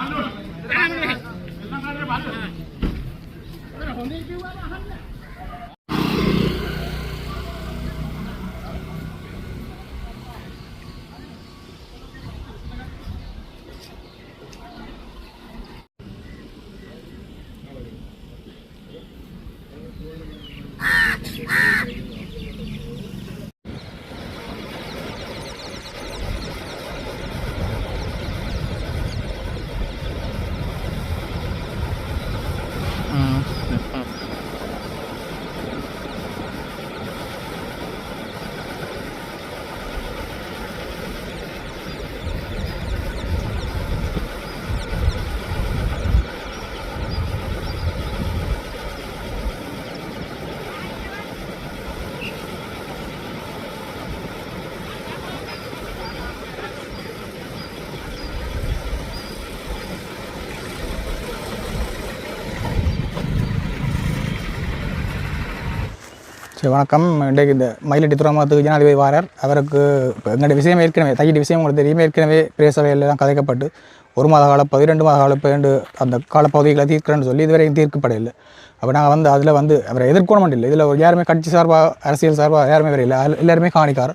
Thank you. சரி வணக்கம். இன்றைக்கு இந்த மயிலட்டி துறைமுகத்துக்கு ஜனாதிபதி வாரர். அவருக்கு இப்போ எங்களுடைய விஷயம் ஏற்கனவே தையிட்டு விஷயம் உங்களுக்கு தெரியுமே ஏற்கனவே பிரேசவையில் தான் கதைக்கப்பட்டு ஒரு மாத கால பகுதி ரெண்டு மாத கால பேண்டு அந்த காலப்பகுதிகளை தீர்க்கிறேன்னு சொல்லி இதுவரையும் தீர்க்கப்படவில்லை அப்போ நாங்கள் வந்து அதில் வந்து அவரை எதிர்க்கணும் இல்லை. இதில் யாருமே கட்சி சார்பாக அரசியல் சார்பாக யாருமே வரையில்லை எல்லாருமே காணிக்கார்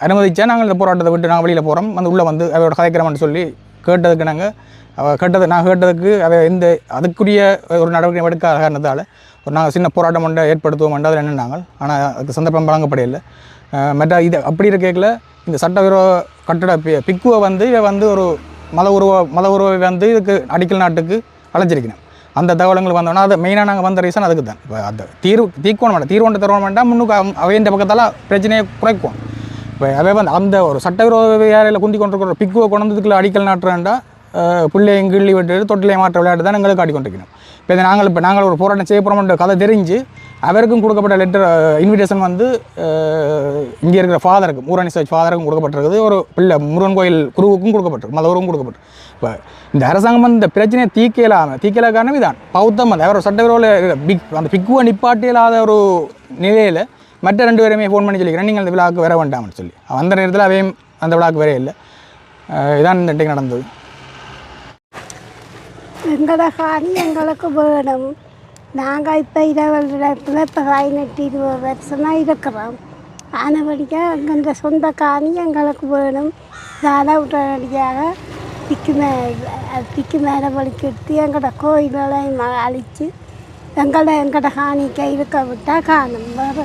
அனுமதிச்சா நாங்கள் இந்த போராட்டத்தை விட்டு நாங்கள் வெளியில் போகிறோம் வந்து உள்ளே வந்து அவரோட கதைக்கிறோம்னு சொல்லி கேட்டதுக்கு நாங்கள் கேட்டது நான் கேட்டதுக்கு அதை இந்த அதுக்குரிய ஒரு நடவடிக்கை எடுக்காத காரணத்தால் ஒரு நாங்கள் சின்ன போராட்டம் ஒன்றை ஏற்படுத்துவோம் அதில் நாங்கள்? ஆனால் அதுக்கு சந்தர்ப்பம் வழங்கப்படையில்லை. மற்ற இது அப்படி இருக்கல இந்த சட்டவிரோத கட்டட பி பிக்குவை வந்து இதை வந்து ஒரு மத உருவ மத உருவை வந்து இதுக்கு அடிக்கல் நாட்டுக்கு அழைச்சிருக்கணும். அந்த தகவலங்கள் வந்தோன்னா அது மெயினாக நாங்கள் வந்த ரீசன் அதுக்கு தான் இப்போ அந்த தீர்வு தீக்கோணம் வேண்டாம் தீர்வு தருவோம் வேண்டாம் முன்னுக்கு அவையின் பக்கத்தால் பிரச்சனையை குறைக்கும் இப்போ அதே வந்து அந்த ஒரு சட்டவிரோத வேலையில் குந்தி கொண்டிருக்கிற பிக்குவை கொண்டதுக்குள்ள அடிக்கல் நாட்டுறேன்டா பிள்ளையும் கிள்ளி விட்டு தொட்டிலே மாற்ற விளையாட்டு தான் எங்களுக்கு ஆடிக்கொண்டிருக்கணும் இப்போ இதை நாங்கள் இப்போ நாங்கள் ஒரு போராட்டம் செய்ய போகிறோம்ன்ற கதை தெரிஞ்சு அவருக்கும் கொடுக்கப்பட்ட லெட்டர் இன்விடேஷன் வந்து இங்கே இருக்கிற ஃபாதருக்கு மூரணி சர்ச் ஃபாதருக்கும் கொடுக்கப்பட்டிருக்குது. ஒரு பிள்ளை முருகன் கோயில் குருவுக்கும் கொடுக்கப்பட்டிருக்கு மதவருக்கும் கொடுக்கப்பட்டு இப்போ இந்த அரசாங்கம் வந்து இந்த பிரச்சனையை தீக்கலாமல் தீக்கல காரணம் இதான். பௌத்தம் அந்த அவர் சட்டவிரோத பிக் அந்த பிக்குவை நிப்பாட்டியலாத ஒரு நிலையில் மற்ற ரெண்டு பேருமே ஃபோன் பண்ணி சொல்லிக்கிறேன். நீங்கள் அந்த விழாவுக்கு வர வேண்டாம்னு சொல்லி. அந்த நேரத்தில் அவையும் அந்த விழாவுக்கு வரே இல்லை. இதான் இந்த இன்றைக்கு நடந்தது. எங்களோட காணி எங்களுக்கு வேணும். நாங்கள் இப்போ இருபது இடத்துல இப்போ பதினெட்டு இருபது வருஷமாக இருக்கிறோம். ஆனபடியாக எங்கள் சொந்த காணி எங்களுக்கு வேணும். அதை உடனடியாக திக்கு மே திக்கு மேலே வலிக்கெடுத்து எங்களோட கோயிலெல்லாம் அழித்து எங்களை எங்களோட காணிக்க இருக்க விட்டால் காணும். வேறு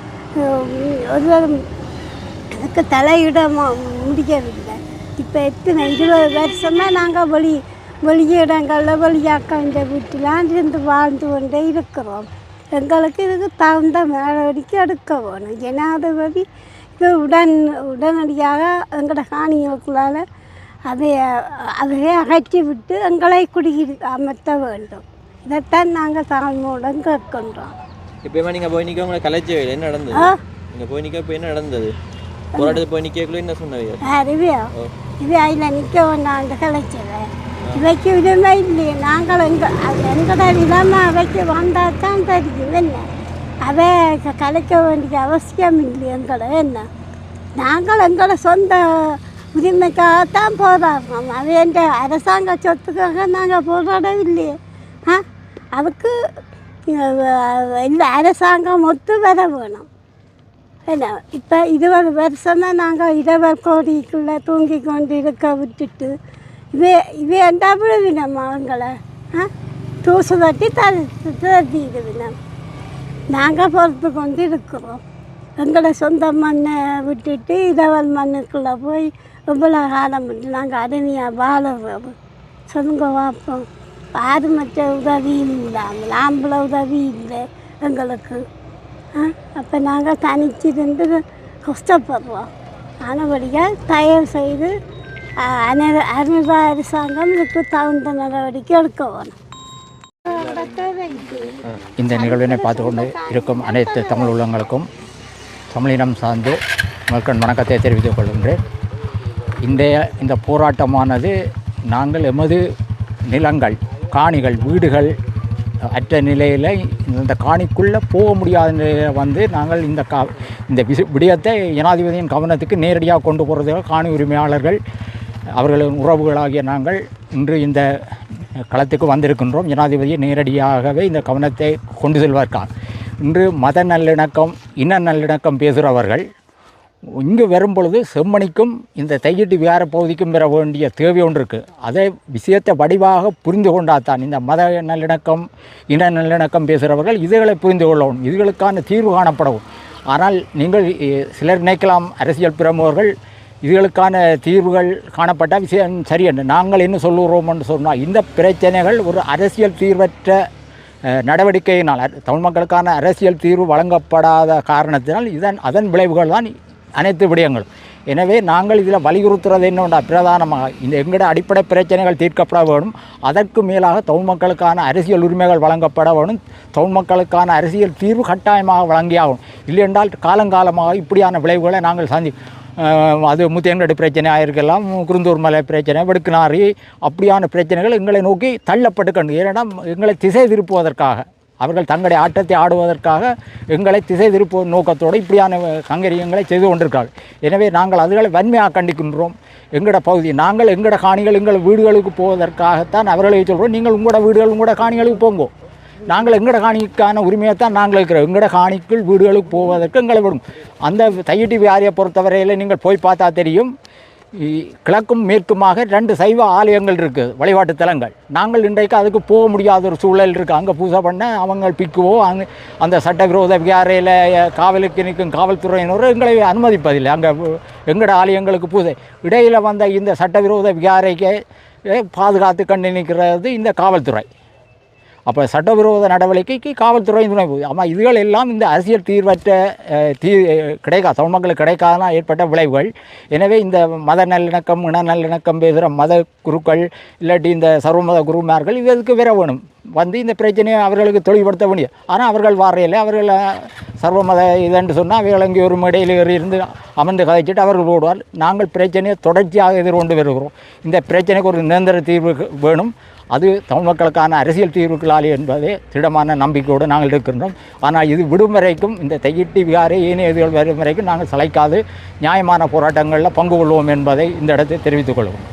உம், ஒருவரும் அதுக்கு தலையிட மு- முடியவில்லை இப்போ எத்தனை இருபது வருஷமாக நாங்கள் வெளி இடங்களில் வெளியாக்க இந்த வீட்டிலாம் இருந்து வாழ்ந்து கொண்டே இருக்கிறோம். எங்களுக்கு இதுக்கு தகுந்த நடவடிக்கை எடுக்க வேணும். ஜனாதிபதி இது உடன் உடனடியாக எங்களோட காணிகளுக்குள்ளால் அதை அதையே அகற்றி விட்டு எங்களை குடியிரு அமர்த்த வேண்டும். இதைத்தான் நாங்கள் தாழ்மையுடன் கேட்கின்றோம். இப்போயுமா நீங்கள் போய் நிற்க உங்களை கலைச்சவே என்ன நடந்தது நீங்கள் போய் நிற்க இப்போ என்ன நடந்தது போராட்டத்துக்கு போய் நிற்கக்குள்ள என்ன சொன்னீங்க அறிவியா இது அதில் நிற்க வேண்டாம் கலைச்சல இவைக்கு உரிமை இல்லையே நாங்கள் எங்க அது எங்களோட நிலைமை அவைக்கு வந்தால் தான் தெரியும் என்ன க- கலைக்க வேண்டிய அவசியம் இல்லை எங்களை என்ன நாங்கள் எங்களை சொந்த உரிமைக்காகத்தான் போராடுறோம் என்ற அரசாங்க சொத்துக்காக நாங்கள் போராடவில்லையே ஆ அதுக்கு இந்த அரசாங்கம் ஒத்து வர வேணும். என்ன இப்போ இருபது வருஷமாக நாங்கள் இருபது கோடிக்குள்ளே தூங்கி கொண்டு இருக்க விட்டுட்டு இவே இவே என்ன வினம் அவங்களை? ஆ? தூசு தட்டி தட்டிடு வினம். நாங்கள் பொறுத்து கொண்டு இருக்கிறோம் எங்களை சொந்த மண்ணை விட்டுட்டு இரவல் மண்ணுக்குள்ளே போய் இவ்வளோ காலம் விட்டு நாங்கள் அருமையாக வாழ சொல்லுங்க பார்ப்போம். ஆறு மற்ற உதவியும் இல்லை ஆம்பளை உதவி இல்லை எங்களுக்கு. அப்போ நாங்கள் தனிச்சிருந்து கஷ்டப்படுறோம். ஆனபடியாக தயவு செய்து ஆ, அனுபவ அரசாங்கம் இதுக்கு தகுந்த நடவடிக்கை எடுக்க வேணும். இந்த நிகழ்வினை பார்த்து கொண்டு இருக்கும் அனைத்து தமிழ் உள்ளங்களுக்கும் தமிழினம் சார்ந்து மக்கள் வணக்கத்தை தெரிவித்துக் கொள்கின்றேன். இன்றைய இந்த போராட்டமானது நாங்கள் எமது நிலங்கள் காணிகள் வீடுகள் அற்ற நிலையில் இந்த காணிக்குள்ளே போக முடியாத நிலையில் வந்து நாங்கள் இந்த கா இந்த விசு விடயத்தை ஜனாதிபதியின் கவனத்துக்கு நேரடியாக கொண்டு போகிறதுக்கு காணி உரிமையாளர்கள் அவர்களின் உறவுகளாகிய நாங்கள் இன்று இந்த களத்துக்கு வந்திருக்கின்றோம். ஜனாதிபதியை நேரடியாகவே இந்த கவனத்தை கொண்டு செல்வதற்காக இன்று மத நல்லிணக்கம் இன நல்லிணக்கம் பேசுகிறவர்கள் இங்கு வரும்பொழுது செம்மணிக்கும் இந்த தையிட்டு விகார பகுதிக்கும் பெற வேண்டிய தேவை ஒன்று இருக்குது அதை விஷயத்தை வடிவாக புரிந்து கொண்டாதான் இந்த மத நல்லிணக்கம் இன நல்லிணக்கம் பேசுகிறவர்கள் இதுகளை புரிந்து கொள்ளவும் இதுகளுக்கான தீர்வு காணப்படவும். ஆனால் நீங்கள் சிலர் நினைக்கலாம் அரசியல் பிரமுகர்கள் இதுகளுக்கான தீர்வுகள் காணப்பட்ட விஷயம் சரியென்று நாங்கள் என்ன சொல்லுகிறோம் என்று சொன்னால் இந்த பிரச்சனைகள் ஒரு அரசியல் தீர்வற்ற நடவடிக்கையினால் தமிழ் மக்களுக்கான அரசியல் தீர்வு வழங்கப்படாத காரணத்தினால் இதன் அதன் விளைவுகள் தான் அனைத்து விடயங்களும். எனவே நாங்கள் இதில் வலியுறுத்துறது என்னென்னா பிரதானமாக இந்த எங்களோட அடிப்படை பிரச்சனைகள் தீர்க்கப்பட வேணும் அதற்கு மேலாக தமிழ் மக்களுக்கான அரசியல் உரிமைகள் வழங்கப்பட வேணும் தமிழ் மக்களுக்கான அரசியல் தீர்வு கட்டாயமாக வழங்கியாகும் இல்லையென்றால் காலங்காலமாக இப்படியான விளைவுகளை நாங்கள் சந்தி அது அது முத்தியங்கடி பிரச்சனையாக இருக்கலாம் குருந்தூர் மலை பிரச்சனை வெடுக்குனாரி அப்படியான பிரச்சனைகள் எங்களை நோக்கி தள்ளப்பட்டுக்கணும் ஏன்னா எங்களை திசை திருப்புவதற்காக. அவர்கள் தங்களுடைய ஆட்டத்தை ஆடுவதற்காக எங்களை திசை திருப்பு நோக்கத்தோடு இப்படியான கங்கரியங்களை செய்து கொண்டிருக்கார்கள் எனவே நாங்கள் அதுகளை வன்மையாக கண்டிக்கின்றோம். எங்களோட பகுதி நாங்கள் எங்களோட காணிகள் எங்கள் வீடுகளுக்கு போவதற்காகத்தான் அவர்களை சொல்கிறோம் நீங்கள் உங்களோட வீடுகள் உங்களோட காணிகளுக்கு போங்கோ. நாங்கள் எங்களோட காணிக்கான உரிமையை தான் நாங்கள் இருக்கிறோம் எங்களோட காணிக்குள் வீடுகளுக்கு போவதற்கு எங்களை விடும். அந்த தையிட்டி வியாரியை பொறுத்தவரையில் நீங்கள் போய் பார்த்தா தெரியும். கிழக்கும் மேற்குமாக ரெண்டு சைவ ஆலயங்கள் இருக்குது வழிபாட்டு தலங்கள். நாங்கள் இன்றைக்கு அதுக்கு போக முடியாத ஒரு சூழல் இருக்குது அங்கே பூஜை பண்ண அவங்க பிக்குவோ அங்கே அந்த சட்டவிரோத விகாரையில் காவலுக்கு நிற்கும் காவல்துறையினர் எங்களை அனுமதிப்பதில்லை. அங்கே எங்களோட ஆலயங்களுக்கு பூஜை. இடையில் வந்த இந்த சட்டவிரோத விகாரைக்கு பாதுகாத்து கண்டு நிற்கிறது இந்த காவல்துறை. அப்போ சட்டவிரோத நடவடிக்கைக்கு காவல்துறை துணை போகுது ஆமாம் இதுகள் எல்லாம் இந்த அரசியல் தீர்வற்ற தீ கிடைக்கா தமிழ் மக்களுக்கு கிடைக்காதனா ஏற்பட்ட விளைவுகள். எனவே இந்த மத நல்லிணக்கம் இன நல்லிணக்கம் பேசுகிற மத குருக்கள் இல்லாட்டி இந்த சர்வமத குருமார்கள் இதுக்கு வர வேணும் வந்து இந்த பிரச்சனையை அவர்களுக்கு தெளிவுபடுத்த முடியும் ஆனால் அவர்கள் வாரையில் அவர்கள் சர்வமத இதென்று சொன்னால் அவர்கள் அங்கே ஒரு மேடையில் ஏறி இருந்து அமர்ந்து கதைச்சிட்டு அவர்கள் ஓடுவார். நாங்கள் பிரச்சனையை தொடர்ச்சியாக எதிர்கொண்டு வருகிறோம். இந்த பிரச்சனைக்கு ஒரு நிரந்தர தீர்வு வேணும். அது தமிழ் மக்களுக்கான அரசியல் தீர்வுகளாலே என்பதே திடமான நம்பிக்கையோடு நாங்கள் இருக்கின்றோம். ஆனால் இது விடும் வரைக்கும் இந்த தையிட்டி விகாரை ஏனைய இதுகள் வரும் வரைக்கும் நாங்கள் சளைக்காது. நியாயமான போராட்டங்களில் பங்கு கொள்வோம் என்பதை இந்த இடத்தை தெரிவித்துக் கொள்வோம்.